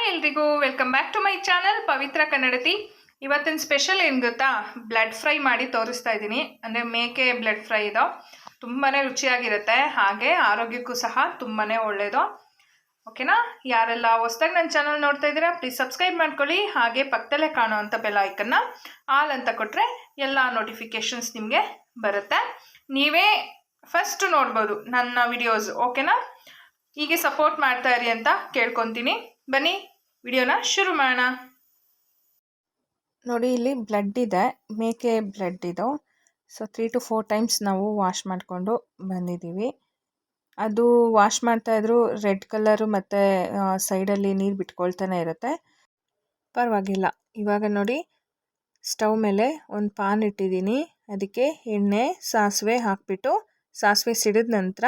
Hi ಎಲ್ರಿಗೂ welcome back to my channel Pavitra Kannadathi. ಇವತ್ತಿನ special ಏನು ಗೊತ್ತಾ? ಬ್ಲಡ್ ಫ್ರೈ ಮಾಡಿ ತೋರಿಸ್ತಾ ಇದ್ದೀನಿ. ಅಂದರೆ ಮೇಕೆ ಬ್ಲಡ್ ಫ್ರೈ ಇದು. ತುಂಬಾ ರುಚಿಯಾಗಿರುತ್ತೆ. ಹಾಗೆ ಆರೋಗ್ಯಕ್ಕೂ ಸಹ ತುಂಬಾ ಒಳ್ಳೆಯದು ಓಕೆನಾ ಯಾರೆಲ್ಲ ಹೊಸ್ದಾಗಿ ನನ್ನ ಚಾನಲ್ ನೋಡ್ತಾ ಇದ್ದೀರಾ ಪ್ಲೀಸ್ ಸಬ್ಸ್ಕ್ರೈಬ್ ಮಾಡ್ಕೊಳ್ಳಿ. ಹಾಗೆ ಪಕ್ಕದಲ್ಲೇ ಕಾಣುವಂಥ ಬೆಲ್ ಐಕನ್ನ ಆಲ್ ಅಂತ ಕೊಟ್ಟರೆ ಎಲ್ಲ ನೋಟಿಫಿಕೇಷನ್ಸ್ ನಿಮಗೆ ಬರುತ್ತೆ. ನೀವೇ ಫಸ್ಟ್ ನೋಡ್ಬೋದು ನನ್ನ ವಿಡಿಯೋಸ್ ಓಕೆನಾ ಹೀಗೆ ಸಪೋರ್ಟ್ ಮಾಡ್ತಾ ಇರಿ ಅಂತ ಕೇಳ್ಕೊತೀನಿ. ಬನ್ನಿ, ವಿಡಿಯೋನ ಶುರು ಮಾಡೋಣ. ನೋಡಿ, ಇಲ್ಲಿ ಬ್ಲಡ್ ಇದೆ, ಮೇಕೆ ಬ್ಲಡ್ ಇದು. So three to four times ನಾವು ವಾಶ್ ಮಾಡಿಕೊಂಡು ಬಂದಿದ್ದೀವಿ. ಅದು ವಾಶ್ ಮಾಡ್ತಾಯಿದ್ರು ರೆಡ್ ಕಲರು ಮತ್ತು ಸೈಡಲ್ಲಿ ನೀರು ಬಿಟ್ಕೊಳ್ತಾನೆ ಇರುತ್ತೆ. ಪರವಾಗಿಲ್ಲ. ಇವಾಗ ನೋಡಿ, ಸ್ಟವ್ ಮೇಲೆ ಒಂದು ಪಾನ್ ಇಟ್ಟಿದ್ದೀನಿ. ಅದಕ್ಕೆ ಎಣ್ಣೆ, ಸಾಸಿವೆ ಹಾಕಿಬಿಟ್ಟು, ಸಾಸಿವೆ ಸಿಡಿದ ನಂತರ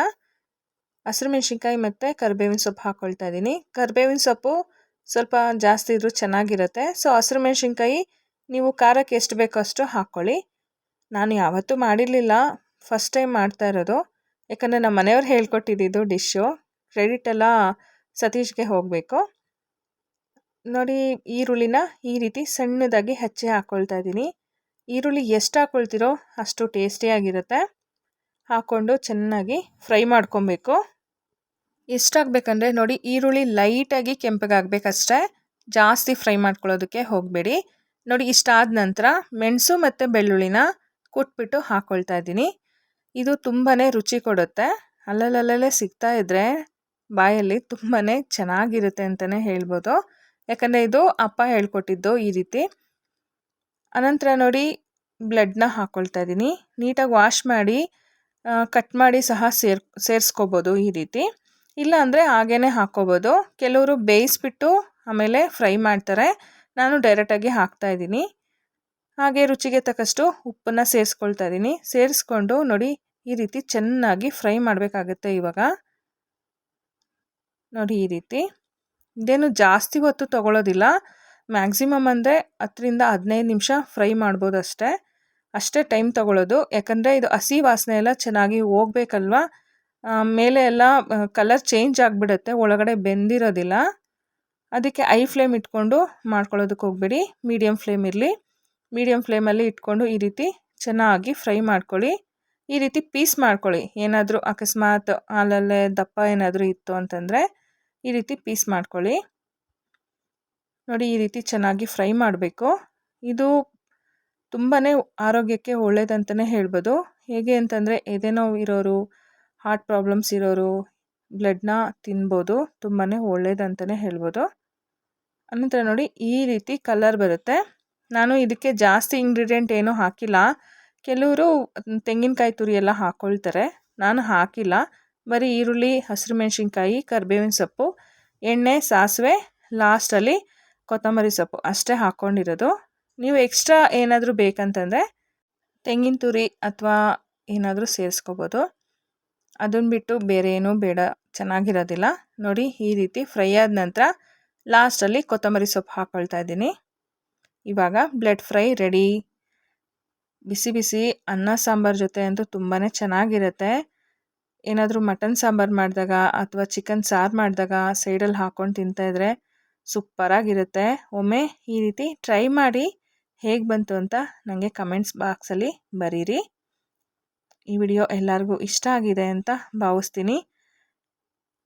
ಹಸಿರು ಮೆಣಸಿನ್ಕಾಯಿ ಮತ್ತು ಕರಿಬೇವಿನ ಸೊಪ್ಪು ಹಾಕ್ಕೊಳ್ತಾ ಇದ್ದೀನಿ ಕರಿಬೇವಿನ ಸೊಪ್ಪು ಸ್ವಲ್ಪ ಜಾಸ್ತಿ ಇದ್ರೂ ಚೆನ್ನಾಗಿರುತ್ತೆ. ಸೊ ಹಸಿರು ಮೆಣಸಿನ್ಕಾಯಿ ನೀವು ಖಾರಕ್ಕೆ ಎಷ್ಟು ಬೇಕೋ ಅಷ್ಟು ಹಾಕ್ಕೊಳ್ಳಿ ನಾನು ಯಾವತ್ತೂ ಮಾಡಿರಲಿಲ್ಲ. ಫಸ್ಟ್ ಟೈಮ್ ಮಾಡ್ತಾ ಇರೋದು. ಯಾಕಂದರೆ ನಮ್ಮ ಮನೆಯವ್ರು ಹೇಳ್ಕೊಟ್ಟಿದ್ದು ಡಿಶ್ಶು ಕ್ರೆಡಿಟ್ ಎಲ್ಲ ಸತೀಶ್ಗೆ ಹೋಗಬೇಕು. ನೋಡಿ, ಈರುಳ್ಳಿನ ಈ ರೀತಿ ಸಣ್ಣದಾಗಿ ಹೆಚ್ಚಿ ಹಾಕ್ಕೊಳ್ತಾ ಇದ್ದೀನಿ ಈರುಳ್ಳಿ ಎಷ್ಟು ಹಾಕ್ಕೊಳ್ತೀರೋ ಅಷ್ಟು ಟೇಸ್ಟಿಯಾಗಿರುತ್ತೆ ಹಾಕ್ಕೊಂಡು ಚೆನ್ನಾಗಿ ಫ್ರೈ ಮಾಡ್ಕೊಬೇಕು. ಎಷ್ಟಾಗಬೇಕಂದ್ರೆ ನೋಡಿ ಈರುಳ್ಳಿ ಲೈಟಾಗಿ ಕೆಂಪಗಾಗಬೇಕಷ್ಟೇ. ಜಾಸ್ತಿ ಫ್ರೈ ಮಾಡ್ಕೊಳ್ಳೋದಕ್ಕೆ ಹೋಗಬೇಡಿ. ನೋಡಿ ಇಷ್ಟಾದ ನಂತರ ಮೆಣಸು ಮತ್ತು ಬೆಳ್ಳುಳ್ಳಿನ ಕುಟ್ಬಿಟ್ಟು ಹಾಕ್ಕೊಳ್ತಾ ಇದ್ದೀನಿ. ಇದು ತುಂಬಾ ರುಚಿ ಕೊಡುತ್ತೆ. ಅಲ್ಲಲ್ಲಲ್ಲೇ ಸಿಗ್ತಾ ಇದ್ದರೆ ಬಾಯಲ್ಲಿ ತುಂಬಾ ಚೆನ್ನಾಗಿರುತ್ತೆ ಅಂತಲೇ ಹೇಳ್ಬೋದು. ಯಾಕಂದರೆ ಇದು ಅಪ್ಪ ಹೇಳ್ಕೊಟ್ಟಿದ್ದು ಈ ರೀತಿ. ಅನಂತರ ನೋಡಿ ಬ್ಲಡ್ನ ಹಾಕ್ಕೊಳ್ತಾ ಇದ್ದೀನಿ. ನೀಟಾಗಿ ವಾಶ್ ಮಾಡಿ ಕಟ್ ಮಾಡಿ ಸಹ ಸೇರ್, ಸೇರಿಸ್ಕೋಬೋದು ಈ ರೀತಿ. ಇಲ್ಲ ಅಂದರೆ ಹಾಗೇ ಹಾಕ್ಕೋಬೋದು. ಕೆಲವರು ಬೇಯಿಸ್ಬಿಟ್ಟು ಆಮೇಲೆ ಫ್ರೈ ಮಾಡ್ತಾರೆ. ನಾನು ಡೈರೆಕ್ಟಾಗಿ ಹಾಕ್ತಾ ಇದ್ದೀನಿ. ಹಾಗೆ ರುಚಿಗೆ ತಕ್ಕಷ್ಟು ಉಪ್ಪನ್ನು ಸೇರಿಸ್ಕೊಳ್ತಾ ಇದ್ದೀನಿ. ಸೇರಿಸ್ಕೊಂಡು ನೋಡಿ ಈ ರೀತಿ ಚೆನ್ನಾಗಿ ಫ್ರೈ ಮಾಡಬೇಕಾಗುತ್ತೆ ಇವಾಗ. ನೋಡಿ ಈ ರೀತಿ. ಇದೇನು ಜಾಸ್ತಿ ಹೊತ್ತು ತಗೊಳ್ಳೋದಿಲ್ಲ ಮ್ಯಾಕ್ಸಿಮಮ್ ಅಂದರೆ ಹತ್ತರಿಂದ ಹದಿನೈದು ನಿಮಿಷ ಫ್ರೈ ಮಾಡ್ಬೋದು ಅಷ್ಟೇ. ಅಷ್ಟೇ ಟೈಮ್ ತಗೊಳ್ಳೋದು ಯಾಕಂದರೆ ಇದು ಹಸಿ ವಾಸನೆ ಎಲ್ಲ ಚೆನ್ನಾಗಿ ಹೋಗ್ಬೇಕಲ್ವಾ? ಮೇಲೆ ಎಲ್ಲ ಕಲರ್ ಚೇಂಜ್ ಆಗಿಬಿಡುತ್ತೆ. ಒಳಗಡೆ ಬೆಂದಿರೋದಿಲ್ಲ. ಅದಕ್ಕೆ ಐ ಫ್ಲೇಮ್ ಇಟ್ಕೊಂಡು ಮಾಡ್ಕೊಳ್ಳೋದಕ್ಕೆ ಹೋಗ್ಬೇಡಿ. ಮೀಡಿಯಮ್ ಫ್ಲೇಮ್ ಇರಲಿ. ಮೀಡಿಯಮ್ ಫ್ಲೇಮಲ್ಲಿ ಇಟ್ಕೊಂಡು ಈ ರೀತಿ ಚೆನ್ನಾಗಿ ಫ್ರೈ ಮಾಡ್ಕೊಳ್ಳಿ. ಈ ರೀತಿ ಪೀಸ್ ಮಾಡ್ಕೊಳ್ಳಿ. ಏನಾದರೂ ಅಕಸ್ಮಾತ್ ಹಾಲಲ್ಲೇ ದಪ್ಪ ಏನಾದರೂ ಇತ್ತು ಅಂತಂದರೆ ಈ ರೀತಿ ಪೀಸ್ ಮಾಡ್ಕೊಳ್ಳಿ. ನೋಡಿ ಈ ರೀತಿ ಚೆನ್ನಾಗಿ ಫ್ರೈ ಮಾಡಬೇಕು. ಇದು ತುಂಬಾ ಆರೋಗ್ಯಕ್ಕೆ ಒಳ್ಳೆಯದಂತಲೇ ಹೇಳ್ಬೋದು. ಹೇಗೆ ಅಂತಂದರೆ ಎದೆನೋವು ಇರೋರು ಹಾರ್ಟ್ ಪ್ರಾಬ್ಲಮ್ಸ್ ಇರೋರು ಬ್ಲಡ್ನ ತಿನ್ಬೋದು. ತುಂಬಾ ಒಳ್ಳೆಯದಂತಲೇ ಹೇಳ್ಬೋದು. ಅನಂತರ ನೋಡಿ, ಈ ರೀತಿ ಕಲರ್ ಬರುತ್ತೆ. ನಾನು ಇದಕ್ಕೆ ಜಾಸ್ತಿ ಇಂಗ್ರೀಡಿಯೆಂಟ್ ಏನೂ ಹಾಕಿಲ್ಲ. ಕೆಲವರು ತೆಂಗಿನಕಾಯಿ ತುರಿ ಎಲ್ಲ ಹಾಕ್ಕೊಳ್ತಾರೆ ನಾನು ಹಾಕಿಲ್ಲ. ಬರೀ ಈರುಳ್ಳಿ, ಹಸಿರು ಮೆಣಸಿನ್ಕಾಯಿ, ಕರಿಬೇವಿನ ಸೊಪ್ಪು, ಎಣ್ಣೆ, ಸಾಸಿವೆ ಲಾಸ್ಟಲ್ಲಿ ಕೊತ್ತಂಬರಿ ಸೊಪ್ಪು ಅಷ್ಟೇ ಹಾಕ್ಕೊಂಡಿರೋದು ನೀವು ಎಕ್ಸ್ಟ್ರಾ ಏನಾದರೂ ಬೇಕಂತಂದರೆ ತೆಂಗಿನ ತುರಿ ಅಥವಾ ಏನಾದರೂ ಸೇರಿಸ್ಕೋಬೋದು. ಅದನ್ನು ಬಿಟ್ಟು ಬೇರೆ ಏನೂ ಬೇಡ, ಚೆನ್ನಾಗಿರೋದಿಲ್ಲ. ನೋಡಿ, ಈ ರೀತಿ ಫ್ರೈ ಆದ ನಂತರ ಲಾಸ್ಟಲ್ಲಿ ಕೊತ್ತಂಬರಿ ಸೊಪ್ಪು ಹಾಕ್ಕೊಳ್ತಾ ಇದ್ದೀನಿ. ಇವಾಗ ಬ್ಲಡ್ ಫ್ರೈ ರೆಡಿ ಬಿಸಿ ಬಿಸಿ ಅನ್ನ ಸಾಂಬಾರು ಜೊತೆ ಅಂತೂ ತುಂಬಾ ಚೆನ್ನಾಗಿರುತ್ತೆ. ಏನಾದರೂ ಮಟನ್ ಸಾಂಬಾರು ಮಾಡಿದಾಗ ಅಥವಾ ಚಿಕನ್ ಸಾರು ಮಾಡಿದಾಗ ಸೈಡಲ್ಲಿ ಹಾಕ್ಕೊಂಡು ತಿಂತಾಯಿದ್ರೆ ಸೂಪರಾಗಿರುತ್ತೆ. ಒಮ್ಮೆ ಈ ರೀತಿ ಟ್ರೈ ಮಾಡಿ ಹೇಗೆ ಬಂತು ಅಂತ ನನಗೆ ಕಮೆಂಟ್ಸ್ ಬಾಕ್ಸಲ್ಲಿ ಬರೀರಿ. ಈ ವಿಡಿಯೋ ಎಲ್ಲರಿಗೂ ಇಷ್ಟ ಆಗಿದೆ ಅಂತ ಭಾವಿಸ್ತೀನಿ.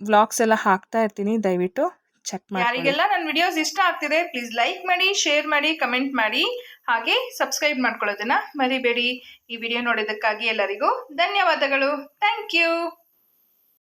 ವ್ಲಾಗ್ಸ್ ಎಲ್ಲ ಹಾಕ್ತಾ ಇರ್ತೀನಿ, ದಯವಿಟ್ಟು ಚೆಕ್ ಮಾಡಿ ಯಾರಿಗೆಲ್ಲ ನನ್ನ ವಿಡಿಯೋಸ್ ಇಷ್ಟ ಆಗ್ತಿದೆ ಪ್ಲೀಸ್ ಲೈಕ್ ಮಾಡಿ ಶೇರ್ ಮಾಡಿ ಕಮೆಂಟ್ ಮಾಡಿ. ಹಾಗೆ ಸಬ್ಸ್ಕ್ರೈಬ್ ಮಾಡ್ಕೊಳ್ಳೋದನ್ನ ಮರಿಬೇಡಿ. ಈ ವಿಡಿಯೋ ನೋಡೋದಕ್ಕಾಗಿ ಎಲ್ಲರಿಗೂ ಧನ್ಯವಾದಗಳು. Thank you